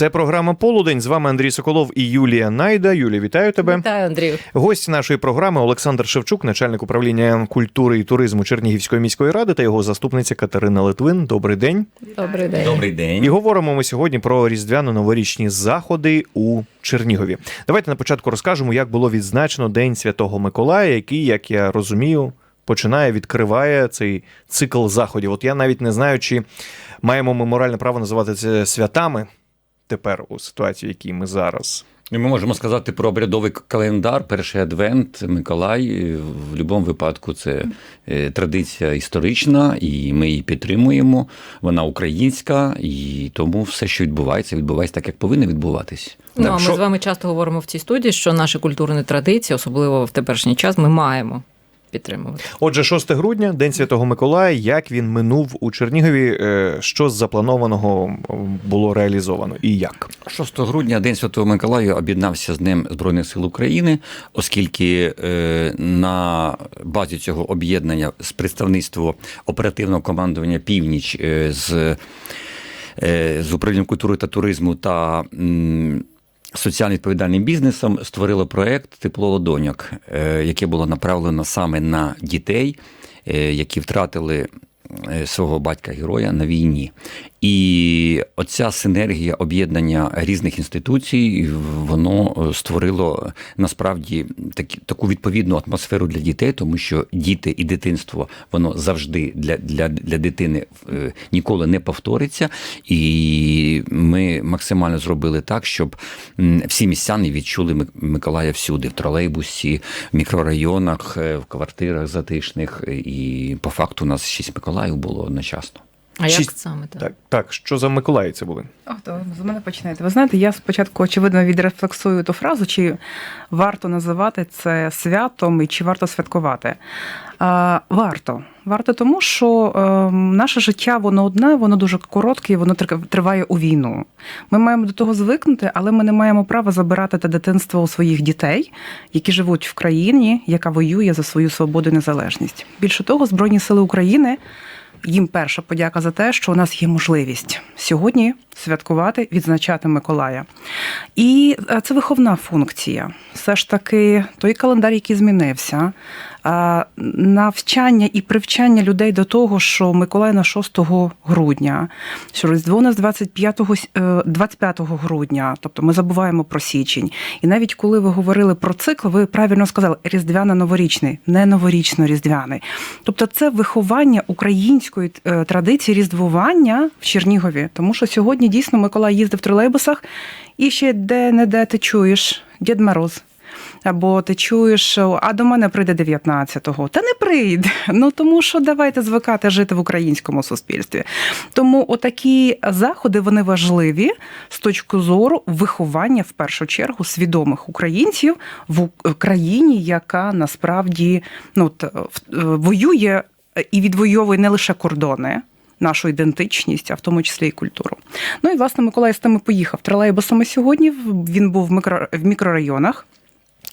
Це програма Полудень. З вами Андрій Соколов і Юлія Найда. Юлія, вітаю тебе. Вітаю, Андрію. Гость нашої програми Олександр Шевчук, начальник управління культури і туризму Чернігівської міської ради та його заступниця Катерина Литвин. Добрий день. Добрий день. Добрий день. І говоримо ми сьогодні про різдвяно-новорічні заходи у Чернігові. Давайте на початку розкажемо, як було відзначено День Святого Миколая, який, як я розумію, починає відкриває цей цикл заходів. От я навіть не знаю, чи маємо ми моральне право називати це святами тепер у ситуації, в якій ми зараз. Ми можемо сказати про обрядовий календар, перший адвент, Миколай. В будь-якому випадку це е, традиція історична, і ми її підтримуємо. Вона українська, і тому все, що відбувається, відбувається так, як повинно відбуватись. Ну, Так, а ми що- з вами часто говоримо в цій студії, що наші культурні традиції, особливо в теперішній час, ми маємо підтримувати. Отже, 6 грудня, День Святого Миколая. Як він минув у Чернігові? е, Що з запланованого було реалізовано і як? 6 грудня День Святого Миколая об'єднався з Днем Збройних сил України, оскільки е, на базі цього об'єднання з представництво оперативного командування Північ е, з, з управлінням культури та туризму та м, соціально відповідальним бізнесом створило проект Тепло ладоньок, е, яке було направлено саме на дітей, е, які втратили е, свого батька-героя на війні. І оця синергія об'єднання різних інституцій, воно е, створило насправді такі, таку відповідну атмосферу для дітей, тому що діти і дитинство воно завжди для, для, для дитини е, ніколи не повториться. І ми максимально зробили так, щоб всі містяни відчули Миколая всюди, в тролейбусі, в мікрорайонах, е, в квартирах затишних. І по факту у нас шість Миколаїв було одночасно. А як Шість- саме так? Так, так, що за Миколаї це були? О, то з мене починаєте. Ви знаєте, я спочатку очевидно відрефлексую ту фразу, чи варто називати це святом і чи варто святкувати. А, варто. Варто тому, що е, наше життя воно одне, воно дуже коротке, і воно тр- триває у війну. Ми маємо до того звикнути, але ми не маємо права забирати те дитинство у своїх дітей, які живуть в країні, яка воює за свою свободу і незалежність. Більше того, Збройні сили України їм перша подяка за те, що у нас є можливість сьогодні святкувати, відзначати Миколая. І е, це виховна функція. Все ж таки, той календар, який змінився, навчання і привчання людей до того, що Миколай на 6 грудня, що Різдво нас 25, е, 25 грудня, тобто ми забуваємо про січень. І навіть коли ви говорили про цикл, ви правильно сказали різдвяно-новорічний, не новорічно-різдвяний. Тобто це виховання української е, традиції різдвування в Чернігові, тому що сьогодні дійсно Миколай їздив в тролейбусах, і ще де-не-де ти чуєш Дід Мороз. Або ти чуєш, а до мене прийде 19-го. Та не прийде. Ну тому що давайте звикати жити в українському суспільстві. Тому отакі заходи вони важливі з точки зору виховання в першу чергу свідомих українців в У- країні, яка насправді ну от, е, е, воює і відвоює не лише кордони. Нашу ідентичність, а в тому числі і культуру. Ну і власне Миколай з тими поїхав тролейбусами сьогодні. Він був в мікрорайонах.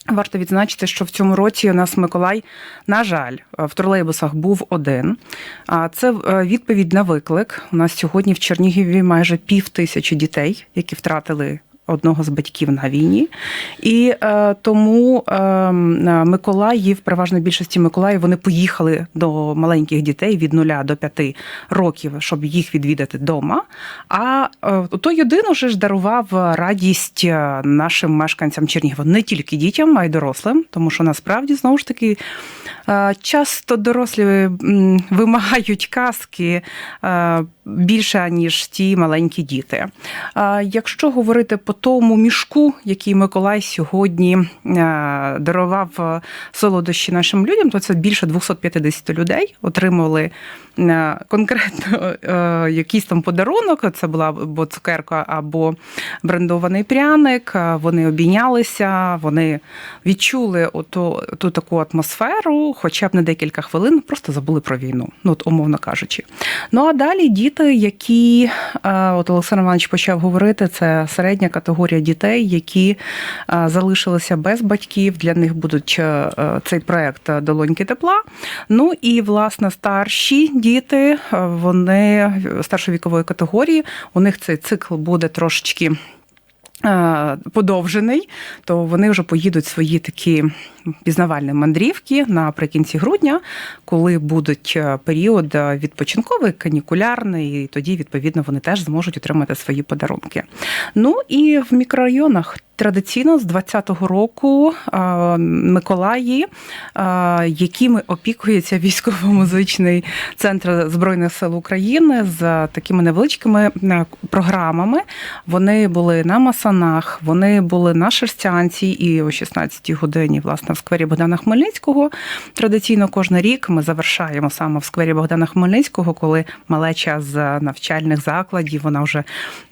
Варто відзначити, що в цьому році у нас Миколай, на жаль, в тролейбусах був один. А це е, відповідь на виклик. У нас сьогодні в Чернігіві майже пів тисячі дітей, які втратили. Одного з батьків на війні, і е, тому е, Миколаїв, переважно більшості Миколаїв, вони поїхали до маленьких дітей від нуля до п'яти років, щоб їх відвідати вдома. А е, той один уже ж дарував радість е, нашим мешканцям Чернігова, не тільки дітям, а й дорослим, тому що насправді знову ж таки е, часто дорослі м, вимагають казки е, більше ніж ті маленькі діти. А Якщо говорити по тому мішку, який Миколай сьогодні е, дарував е, солодощі нашим людям, то це більше 250 людей отримали е, конкретно якийсь там подарунок. Це була або цукерка, або брендований пряник. Вони обійнялися, вони відчули оту, ту таку атмосферу, хоча б на декілька хвилин, просто забули про війну, ну от умовно кажучи. Ну а далі діти, які от Олександр Іванович почав говорити, це середня категорія дітей, які е, залишилися без батьків. Для них будуть е, цей проект Долоньки тепла. Ну і власне старші діти, е, вони старшої вікової категорії. У них цей цикл буде трошечки е, Подовжений, то вони вже поїдуть свої такі пізнавальні мандрівки наприкінці грудня, коли будуть е, період е, відпочинковий, канікулярний, і тоді, відповідно, вони теж зможуть отримати свої подарунки. Ну і в мікрорайонах традиційно з 20-го року е, Миколаї, е, якими опікується військово-музичний центр Збройних сил України з такими невеличкими е, програмами. Вони були на Масанах, вони були на Шерстянці і о 16-й годині, власне, в сквері Богдана Хмельницького. Традиційно кожен рік ми завершаємо саме в сквері Богдана Хмельницького, коли малеча з навчальних закладів вона вже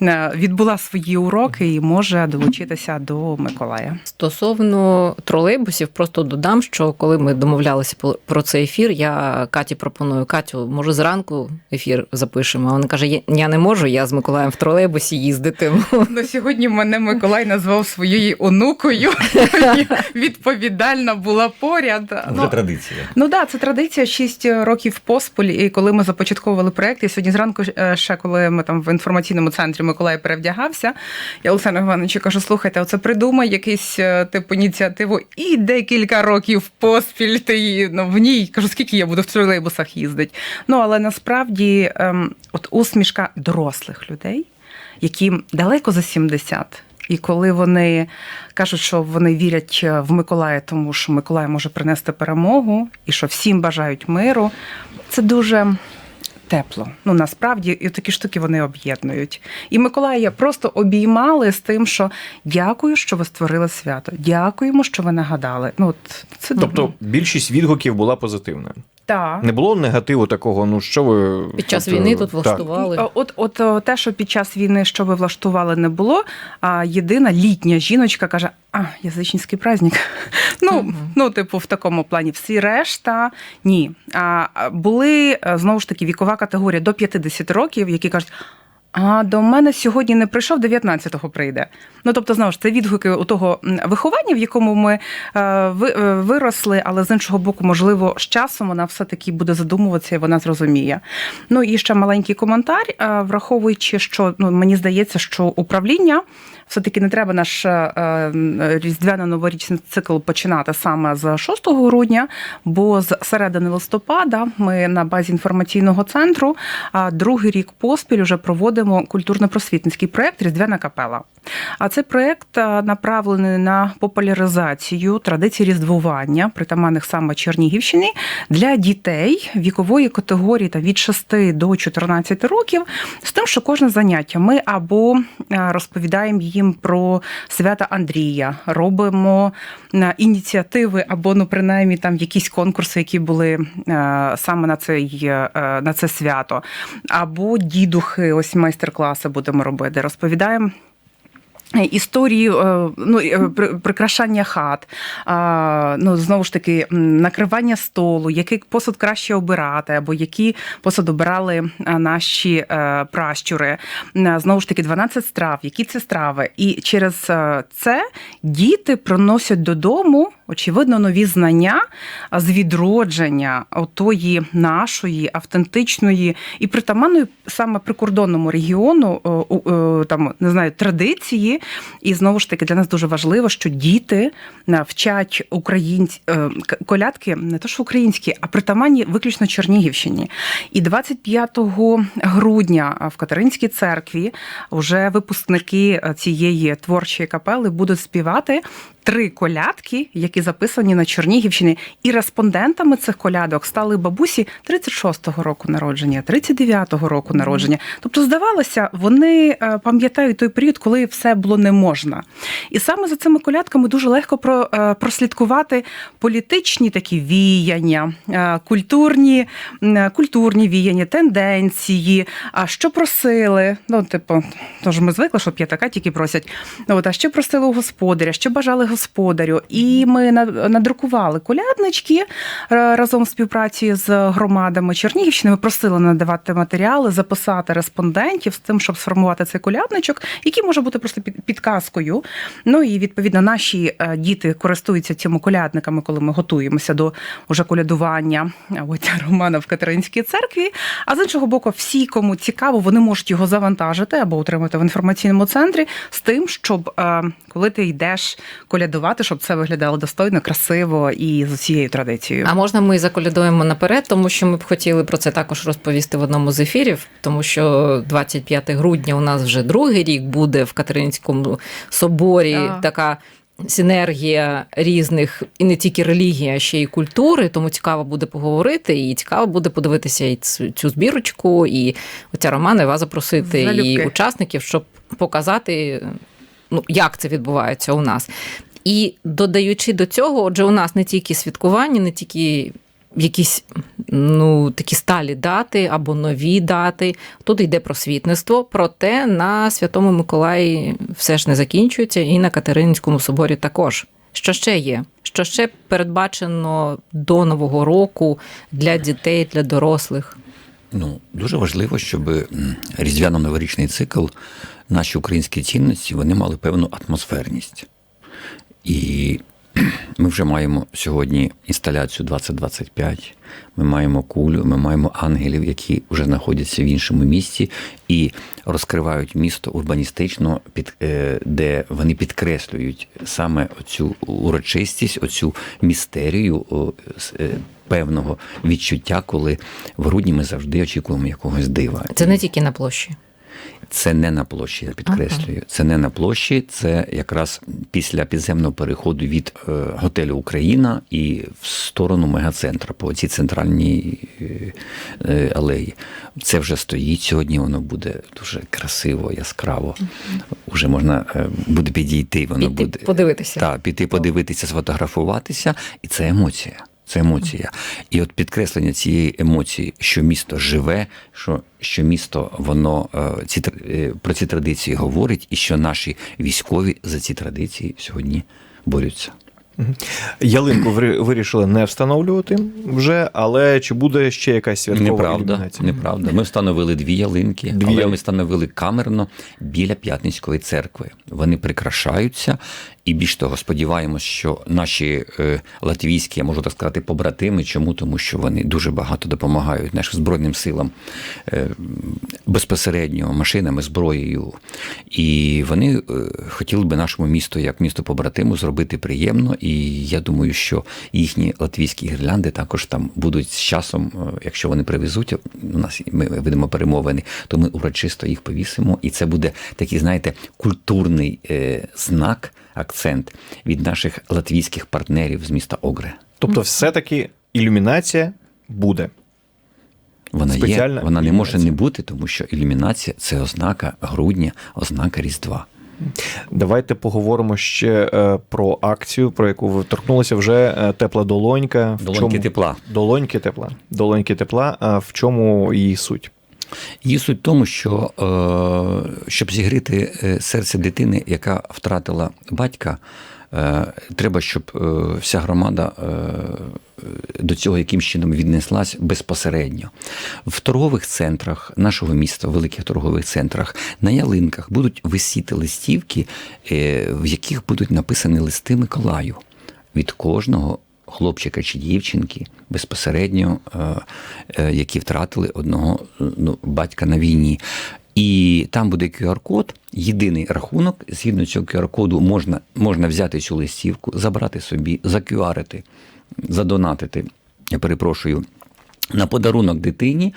е, відбула свої уроки і може долучитися до Миколая. Стосовно тролейбусів, просто додам, що коли ми домовлялися по- про цей ефір, я Каті пропоную Катю, може зранку ефір запишемо. А вона каже: «Я- не можу, я з Миколаєм в тролейбусі їздитиму. Ну, сьогодні мене Миколай назвав своєю онукою. Відповідальна була поряд. Вже Ну, традиція. Ну да, це традиція 6 років поспіль. І коли ми започатковували проект, і сьогодні зранку е, ще коли ми там в інформаційному центрі Миколай перевдягався, я Олександру Івановичу кажу: слухайте, оце придумай якийсь е, типу ініціативу, і декілька років поспіль ти її, ну, в ній кажу, скільки я буду в тролейбусах їздити. Ну але насправді, ем, от усмішка дорослих людей, яким далеко за 70, і коли вони кажуть, що вони вірять е, в Миколая, тому що Миколай може принести перемогу, і що всім бажають миру, це дуже. Тепло. Ну насправді і такі штуки вони об'єднують. І Миколая просто обіймали з тим, що дякую, що ви створили свято. Дякуємо, що ви нагадали. Ну от це Тобто більшість відгуків була позитивна. Так. Не було негативу такого, ну що ви. Під час от, війни е, тут так. влаштували. От, от, от те, що під час війни, що ви влаштували, не було. А єдина літня жіночка каже: а, язичницький праздник. Ну, Мгм. ну, типу, в такому плані. Всі решта ні. А а були е, знову ж таки вікова категорія до 50 років, які кажуть. А до мене сьогодні не прийшов, 19-го прийде. Ну тобто, знову ж це відгуки у того виховання, в якому ми е, е, виросли, але з іншого боку, можливо, з часом вона все таки буде задумуватися і вона зрозуміє. Ну і ще маленький коментар, е, враховуючи, що ну мені здається, що управління все-таки не треба наш е, е, різдвяно-новорічний цикл починати саме з 6 грудня, бо з середини листопада ми на базі інформаційного центру другий рік поспіль вже проводимо культурно-просвітницький проєкт Різдвяна капела. А цей проєкт е, направлений на популяризацію традицій різдвування, притаманних саме Чернігівщині, для дітей вікової категорії та від 6 до 14 років, з тим, що кожне заняття ми або розповідаємо їм про свята Андрія, робимо ініціативи, або ну принаймні там якісь конкурси, які були саме на цей на це свято, або дідухи, ось майстер-класи будемо робити. Розповідаємо. Історії е, ну, е, прикрашання хат, ну, знову ж таки, накривання столу, який посуд краще обирати, або які посуд обирали наші е, пращури. Знову ж таки, 12 страв, які це страви. І через це діти приносять додому, очевидно, нові знання з відродження отої нашої автентичної і притаманної саме прикордонному регіону у- о, там не знаю традиції. І знову ж таки для нас дуже важливо, що діти е, вчать українці е, колядки, не то що українські, а притаманні виключно Чернігівщині. І 25 грудня в Катеринській церкві вже випускники е, цієї творчої капели будуть співати. Три колядки, які записані на Чернігівщині, і респондентами цих колядок стали бабусі 36-го року народження, 39-го року народження. Тобто, здавалося, вони е, пам'ятають той період, коли все було не можна. І саме за цими колядками дуже легко е, прослідкувати політичні такі віяння, е, культурні, культурні віяння, тенденції, а що просили. Ну, типу, тож ми звикли, що п'ятака тільки просять. Ну, От, а що просили у господаря, що бажали господарю. І ми на- надрукували коляднички е, разом в співпраці з громадами Чернігівщини. Ми просили надавати матеріали, записати респондентів з тим, щоб сформувати цей колядничок, який може бути просто під- підказкою. Ну і відповідно наші е, діти користуються цими колядниками, коли ми готуємося до уже колядування отця Романа в Катеринській церкві. А з іншого боку, всі, кому цікаво, вони можуть його завантажити або отримати в інформаційному центрі з тим, щоб е, коли ти йдеш колядувати, щоб це виглядало достойно, красиво і з усією традицією. А можна ми заколядуємо наперед, тому що ми б хотіли про це також розповісти в одному з ефірів, тому що 25 грудня у нас вже другий рік буде в Катеринському соборі Так. така. Синергія різних і не тільки релігії, а ще й культури, тому цікаво буде поговорити, і цікаво буде подивитися і цю, збірочку, і оця Романа вас запросити, і учасників, щоб показати, ну, як це відбувається у нас. І додаючи до цього, отже, у нас не тільки святкування, не тільки якісь ну, такі сталі дати або нові дати. Тут йде просвітництво, проте на Святому Миколаї все ж не закінчується, і на Катеринському соборі також. Що ще є? Що ще передбачено до Нового року для дітей, для дорослих? Ну, дуже важливо, щоб різдвяно-новорічний цикл, наші українські цінності, вони мали певну атмосферність. І ми вже маємо сьогодні інсталяцію 2025, ми маємо кулю, ми маємо ангелів, які вже знаходяться в іншому місці і розкривають місто урбаністично, під, е, де вони підкреслюють саме оцю урочистість, оцю містерію е, певного відчуття, коли в грудні ми завжди очікуємо якогось дива. Це не тільки на площі. Це не на площі, я підкреслюю. Це не на площі, це якраз після підземного переходу від е, готелю Україна і в сторону мегацентра по цій центральній е, е, алеї. Це вже стоїть сьогодні. Воно буде дуже красиво, яскраво. Уже можна буде підійти. Воно Піти буде подивитися. Так, піти подивитися, сфотографуватися, і це емоція. Це емоція. І от підкреслення цієї емоції, що місто живе, що, що місто воно е, ці, е, про ці традиції говорить, і що наші військові за ці традиції сьогодні борються. Ялинку вирі- вирішили не встановлювати вже, але чи буде ще якась святкова Неправда, ілюмінація? неправда. Ми встановили дві ялинки, Дві але ми встановили камерно біля П'ятницької церкви. Вони прикрашаються, і більш того, сподіваємось, що наші е, латвійські, я можу так сказати, побратими. Чому? Тому що вони дуже багато допомагають нашим збройним силам е, безпосередньо машинами, зброєю. І вони е, хотіли би нашому місту, як місту побратиму, зробити приємно. І я думаю, що їхні латвійські гірлянди також там будуть з часом, якщо вони привезуть, у нас ми ведемо перемовини, то ми урочисто їх повісимо. І це буде такий, знаєте, культурний знак, акцент від наших латвійських партнерів з міста Огре. Тобто, все-таки ілюмінація буде. Вона Спеціальна є, вона не може не бути, тому що ілюмінація це ознака грудня, ознака Різдва. Давайте поговоримо ще е, про акцію, про яку ви торкнулися вже е, тепла долонька. В Долоньки чому... тепла. Долоньки тепла. Долоньки тепла. А в чому її суть? Її суть в тому, що е, щоб зігріти е, серце дитини, яка втратила батька, е, треба, щоб вся громада до цього яким чином віднеслась безпосередньо. В торгових центрах нашого міста, в великих торгових центрах, на ялинках будуть висіти листівки, в яких будуть написані листи Миколаю від кожного хлопчика чи дівчинки безпосередньо, е, е, які втратили одного е, ну, батька на війні. І там буде QR-код, єдиний рахунок. Згідно цього QR-коду можна, можна взяти цю листівку, забрати собі, закюарити, задонатити. Я перепрошую. На подарунок дитині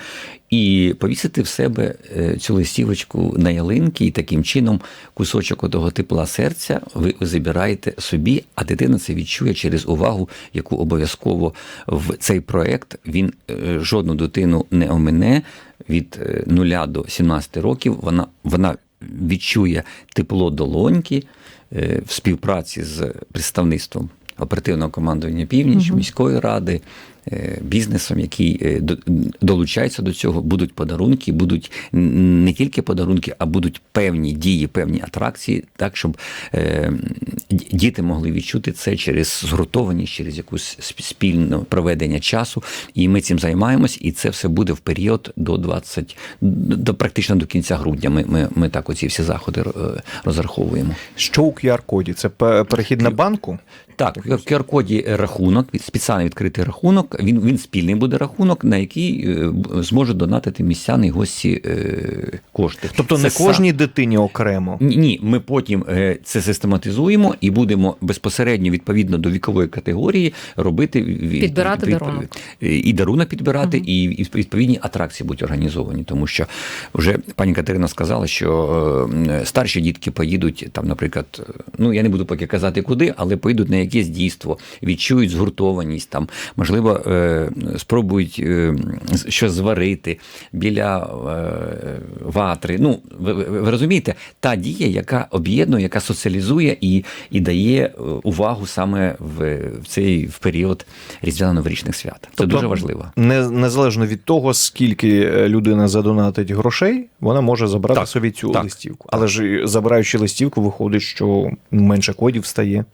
і повісити в себе е, цю листівочку на ялинки, і таким чином кусочок того тепла серця ви забираєте собі, а дитина це відчує через увагу, яку обов'язково в цей проект він е, жодну дитину не омине. Від е, 0 до 17 років. Вона, вона відчує тепло долоньки е, в співпраці з представництвом оперативного командування північ, міської ради, е, бізнесом, який е, до- долучається до цього, будуть подарунки, будуть не тільки подарунки, а будуть певні дії, певні атракції, так щоб е, діти могли відчути це через згуртованість, через якусь сп- спільне проведення часу. І ми цим займаємось, і це все буде в період до 20, до практично до кінця грудня. Ми, ми, ми так оці всі заходи е, розраховуємо. Що у QR-коді? Це пе- перехід на банку? Так, в QR-коді рахунок, спеціально відкритий рахунок. Він, він спільний буде рахунок, на який е, зможуть донатити містяни і гості е, кошти. Тобто Це не сам- кожній дитині окремо. Ні, ми потім е, це систематизуємо і будемо безпосередньо відповідно до вікової категорії робити Підбирати від- дарунок. і дарунок підбирати, і і відповідні атракції будуть організовані. Тому що вже пані Катерина сказала, що е, старші дітки поїдуть там, наприклад, ну я не буду поки казати куди, але поїдуть на якесь дійство, відчують згуртованість там, можливо, е, спробують е, щось зварити біля е, ватри. Ну, ви, ви- розумієте, та дія, яка об'єднує, яка соціалізує і, і дає увагу саме в, в цей в період різдвяно-новорічних свят. Це Тобто дуже важливо. Не, незалежно від того, скільки людина задонатить грошей, вона може забрати Так, собі цю так, листівку. Але ж забираючи листівку, виходить, що менше кодів стає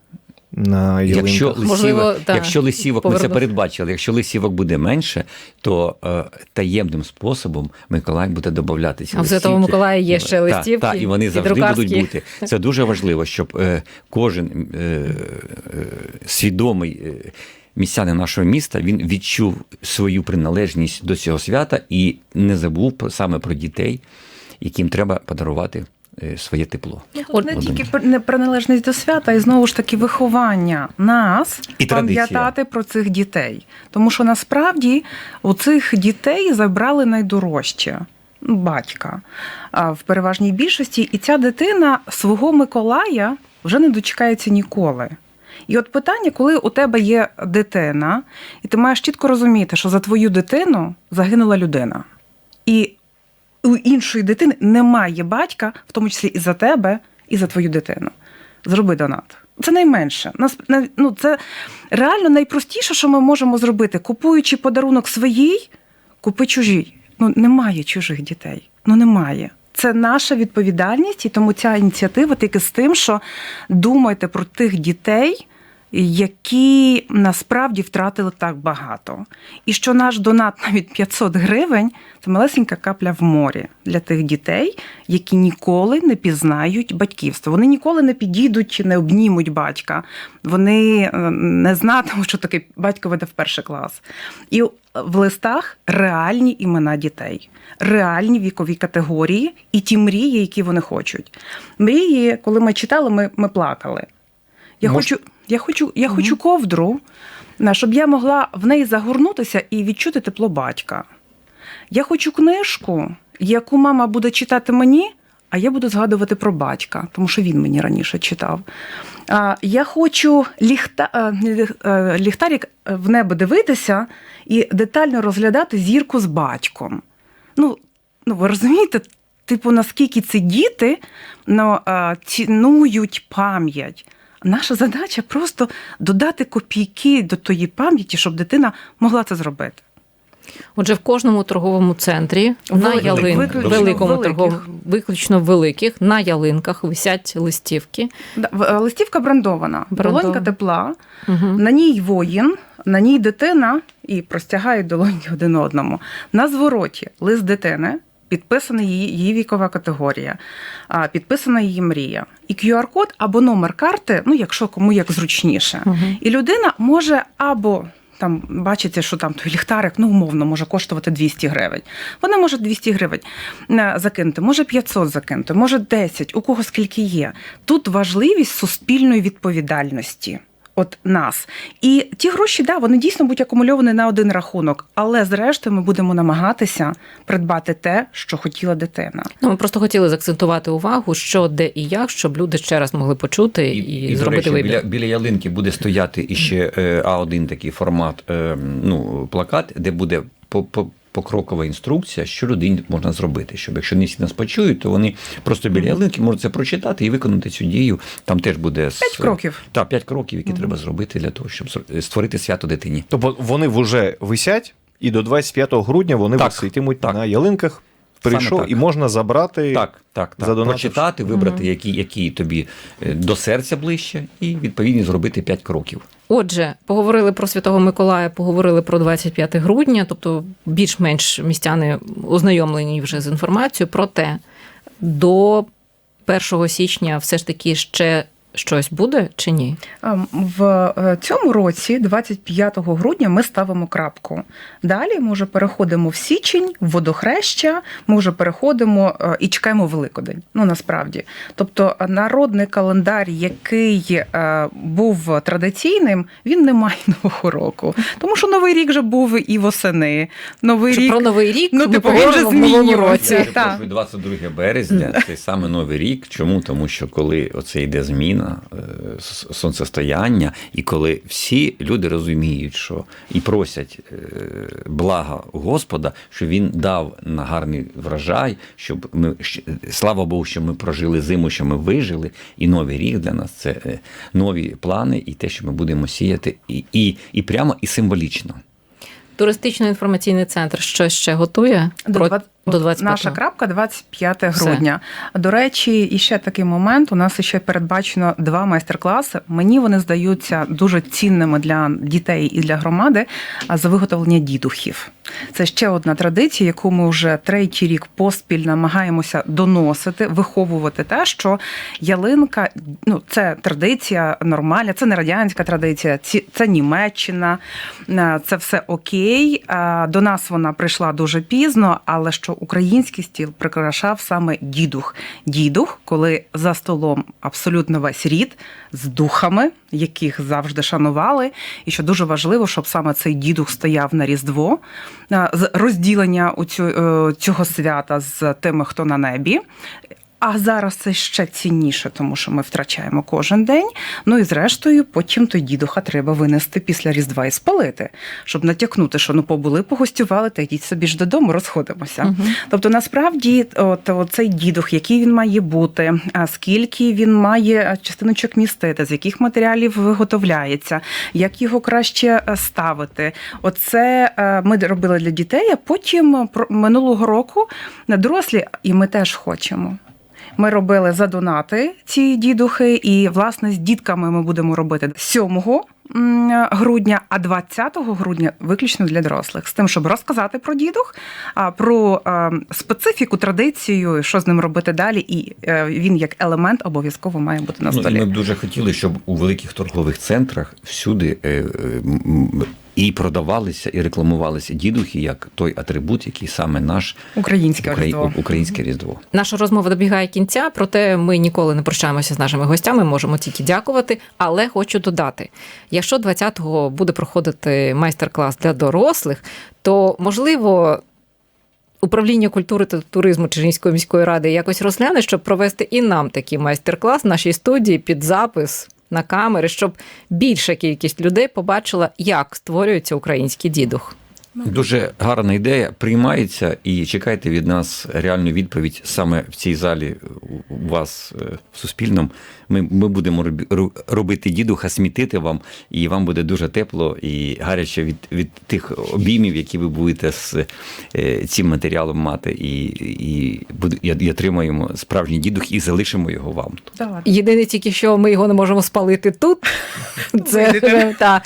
на ялинках. Якщо лисівок, Можливо, та, якщо лисівок ми це передбачили, якщо лисівок буде менше, то е, таємним способом Миколай буде додати ці А в листівки. Миколая є ще листівки та, і вони завжди друкарські. будуть бути. Це дуже важливо, щоб е, кожен е, е, свідомий. Е, Містянин нашого міста він відчув свою приналежність до цього свята і не забув про- саме про дітей, яким треба подарувати своє тепло. Ну, тут От- не тільки не приналежність до свята, і знову ж таки виховання нас І пам'ятати про цих дітей. Тому що насправді у цих дітей забрали найдорожче. ну, Батька в переважній більшості, і ця дитина свого Миколая вже не дочекається ніколи. І от питання, коли у тебе є дитина, і ти маєш чітко розуміти, що за твою дитину загинула людина. І у іншої дитини немає батька, в тому числі і за тебе, і за твою дитину. Зроби донат. Це найменше. Нас на- ну, це реально найпростіше, що ми можемо зробити. Купуючи подарунок своїй, купи чужій. Ну немає чужих дітей. Ну немає. Це наша відповідальність, і тому ця ініціатива тільки з тим, що думайте про тих дітей, які насправді втратили так багато. І що наш донат навіть 500 гривень це малесенька капля в морі для тих дітей, які ніколи не пізнають батьківство. Вони ніколи не підійдуть чи не обнімуть батька. Вони е, не знатимуть, що таке батько веде в перший клас. І в листах реальні імена дітей, реальні вікові категорії і ті мрії, які вони хочуть. Мрії, коли ми читали, ми, ми плакали. Я Мож- хочу, я хочу, я хочу ковдру, щоб я могла в неї загорнутися і відчути тепло батька. Я хочу книжку, яку мама буде читати мені, а я буду згадувати про батька, тому що він мені раніше читав. Я хочу ліхта, е, е, ліхтарик в небо дивитися і детально розглядати зірку з батьком. Ну, ну ви розумієте, типу, наскільки ці діти ну, цінують пам'ять. Наша задача просто додати копійки до тої пам'яті, щоб дитина могла це зробити. Отже, в кожному торговому центрі на Великих, ялинках, виключно великому великих. торговому, виключно великих, на ялинках висять листівки. Да, е, Листівка брендована, Брендована. долонька тепла, Угу. на ній воїн, на ній дитина і простягають долоньки один одному. На звороті лист дитини. Підписана її, її вікова категорія, підписана її мрія. І QR-код або номер карти, ну якщо кому як зручніше. Угу. І людина може або там бачите, що там той ліхтарик, ну умовно, може коштувати 200 гривень. Вона може 200 гривень е, закинути, може 500 закинути, може 10, у кого скільки є. Тут важливість суспільної відповідальності. От нас. І ті гроші, да, вони дійсно будуть акумульовані на один рахунок, але зрештою ми будемо намагатися придбати те, що хотіла дитина. Ну, ми просто хотіли заакцентувати увагу, що де і як, щоб люди ще раз могли почути і, до зробити речі, вибір. Біля, біля ялинки буде стояти іще е, А1 такий формат, е, ну, плакат, де буде по. По Покрокова інструкція, що людині можна зробити, щоб якщо не всі нас почують, то вони просто біля ялинки можуть це прочитати і виконати цю дію. Там теж буде П'ять кроків. Так, п'ять кроків, які треба зробити для того, щоб створити свято дитині. Тобто вони вже висять, і до 25 грудня вони Так, виситимуть так. на ялинках. прийшов так. і можна забрати. Так, так, так. Прочитати, вибрати, які, які тобі е, до серця ближче, і відповідно зробити 5 кроків. Отже, поговорили про Святого Миколая, поговорили про 25 грудня, тобто більш-менш містяни ознайомлені вже з інформацією. Проте до 1 січня все ж таки ще щось буде чи ні? В е, цьому році, 25 грудня, ми ставимо крапку. Далі ми вже переходимо в січень, в водохреща, ми вже переходимо е, і чекаємо Великодень. Ну насправді. Тобто народний календар, який е, був традиційним, він не має нового року. Тому що новий рік вже був і восени. Новий Що рік про новий рік ну, ми типу, він же поговоримо змінювався. році. Так. 22 березня це саме новий рік. Чому? Тому що коли оце йде зміна е, с- сонцестояння, і коли всі люди розуміють, що і просять е, блага Господа, що він дав на гарний врожай, щоб ми слава Богу, що ми прожили зиму, що ми вижили, і новий рік для нас це е, нові плани, і те, що ми будемо сіяти, і, і, і прямо і символічно. Туристично-інформаційний центр щось ще готує До, до 25 Наша крапка 25 Все. грудня. До речі, і ще такий момент. У нас ще передбачено два майстер-класи. Мені вони здаються дуже цінними для дітей і для громади а, за виготовлення дідухів. Це ще одна традиція, яку ми вже третій рік поспіль намагаємося доносити, виховувати те, що ялинка ну це традиція нормальна, це не радянська традиція, ці- це Німеччина, е, це все окей. Е, До нас вона прийшла дуже пізно, але що український стіл прикрашав саме дідух. Дідух, коли за столом абсолютно весь рід з духами, яких завжди шанували, і що дуже важливо, щоб саме цей дідух стояв на Різдво, з розділення е, цього свята з тими, хто на небі. А зараз це ще цінніше, тому що ми втрачаємо кожен день. Ну і зрештою, потім той дідуха треба винести після Різдва і спалити, щоб натякнути, що ну побули, погостювали, та йдіть собі ж додому, розходимося. Мгм. Тобто, насправді, от, от цей дідух, який він має бути, а скільки він має частиночок містити, з яких матеріалів виготовляється, як його краще е, ставити. Оце е, ми робили для дітей, а потім минулого року на дорослі, і ми теж хочемо. Ми робили за донати ці дідухи, і власне з дітками ми будемо робити 7 грудня, а 20 грудня виключно для дорослих, з тим, щоб розказати про дідух, про е, специфіку, традицію, що з ним робити далі, і е, він як елемент обов'язково має бути на Ну, і ми б дуже хотіли, щоб у великих торгових центрах всюди е, і продавалися, і рекламувалися дідухи як той атрибут, який саме наш Українське Украї- Різдво. українське різдво. Наша розмова добігає кінця, проте ми ніколи не прощаємося з нашими гостями, можемо тільки дякувати. Але хочу додати: якщо 20-го буде проходити майстер-клас для дорослих, то можливо. Управління культури та туризму Чернігівської міської ради якось розгляне, щоб провести і нам такий майстер-клас в нашій студії під запис на камери, щоб більша кількість людей побачила, як створюється український дідух. Дуже гарна ідея приймається і чекайте від нас реальну відповідь саме в цій залі у- вас е, в Суспільному. Ми, ми будемо робити дідуха, смітити вам, і вам буде дуже тепло і гаряче від, від тих обіймів, які ви будете з е, цим матеріалом мати, і, і, буде- і, і отримаємо справжній дідух і залишимо його вам. Так. Єдине тільки, що ми його не можемо спалити тут. Це та,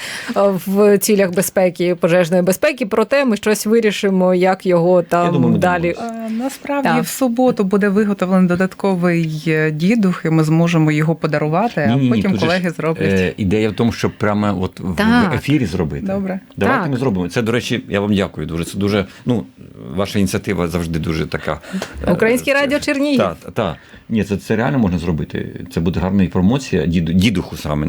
в цілях безпеки, пожежної безпеки, проте ми щось вирішимо, як його там думаю, далі. Е, Насправді Так. в суботу буде виготовлений додатковий е, дідух, і ми зможемо його подарувати, а Ні-ні-ні, потім тут же ж, колеги зроблять. Е, ідея в тому, щоб прямо от в- Так. в ефірі зробити. Добре. Давайте Так. ми зробимо. Це, до речі, я вам дякую дуже. Це дуже, ну, ваша ініціатива завжди дуже така. е, Українське радіо Чернігів. Так, так. Та. Ні, це, це реально можна зробити. Це буде гарна і промоція діду, дідуху саме,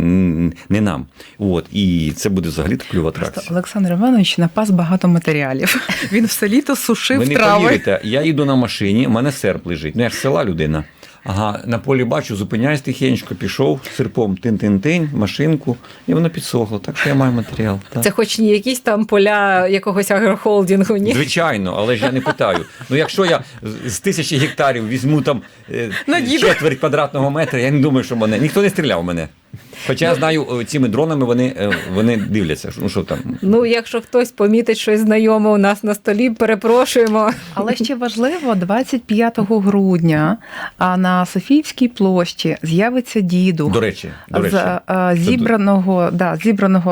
не нам. От. І це буде взагалі клюва Просто атракція. Олександр Іванович напас багато матеріалів. Він все літо сушив Ви не трави. повірите, я їду на машині, у мене серп лежить. Ну я ж села людина. Ага, на полі бачу, зупиняюсь тихенько, пішов серпом тин-тин-тин, машинку, і воно підсохло. Так що я маю матеріал. так. Це хоч не якісь там поля якогось агрохолдингу, ні. Звичайно, але ж я не питаю. Ну, якщо я з- тисячі гектарів візьму там е, четверть квадратного метра, я не думаю, що мене. Ніхто не стріляв в мене. Хоча я знаю, е, цими дронами вони, е, вони дивляться, що- ну що там. Ну, якщо хтось помітить щось знайоме у нас на столі, перепрошуємо. Але ще важливо, 25 грудня на Софіївській площі з'явиться діду. До речі, до речі. з е, зібраного, да, зібраного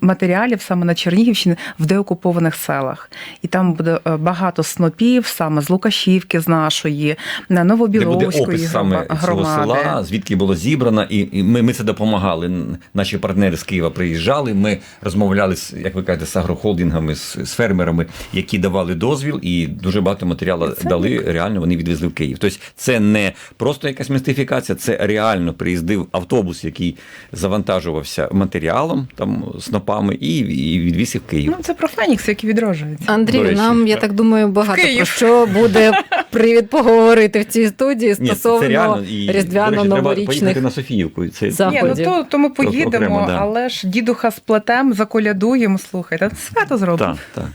матеріалів саме на Чернігівщині в деокупованих селах. І там буде багато снопів, саме з Лукашівки, з нашої, на Де буде Новобіловської опис саме грома- цього села, звідки було зібрано, і, і ми, ми це допомагали. Наші партнери з Києва приїжджали. Ми розмовляли з, як ви кажете, з агрохолдингами, з, з фермерами, які давали дозвіл, і дуже багато матеріалу Це дали. Реально вони відвезли в Київ. Тобто, це не просто якась містифікація, це реально приїздив автобус, який завантажувався матеріалом, там снопами, і, і відвіз їх в Київ. Ну, це про Фенікс, який відроджується. Андрій, речі, нам, я так. так думаю, багато про що буде привід поговорити в цій студії стосовно різдвяно-новорічних поїхати на Софіївку. Це. Ні, ну то, то ми поїдемо, окремо, да. але ж дідуха з плетем заколядуємо, слухайте, свято зробимо. так, так.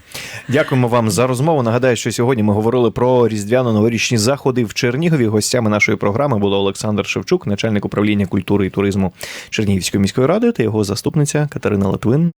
Дякуємо вам за розмову. Нагадаю, що сьогодні ми говорили про різдвяно-новорічні заходи в Чернігові. Гостями нашої програми були Олександр Шевчук, начальник управління культури і туризму Чернігівської міської ради, та його заступниця Катерина Литвин.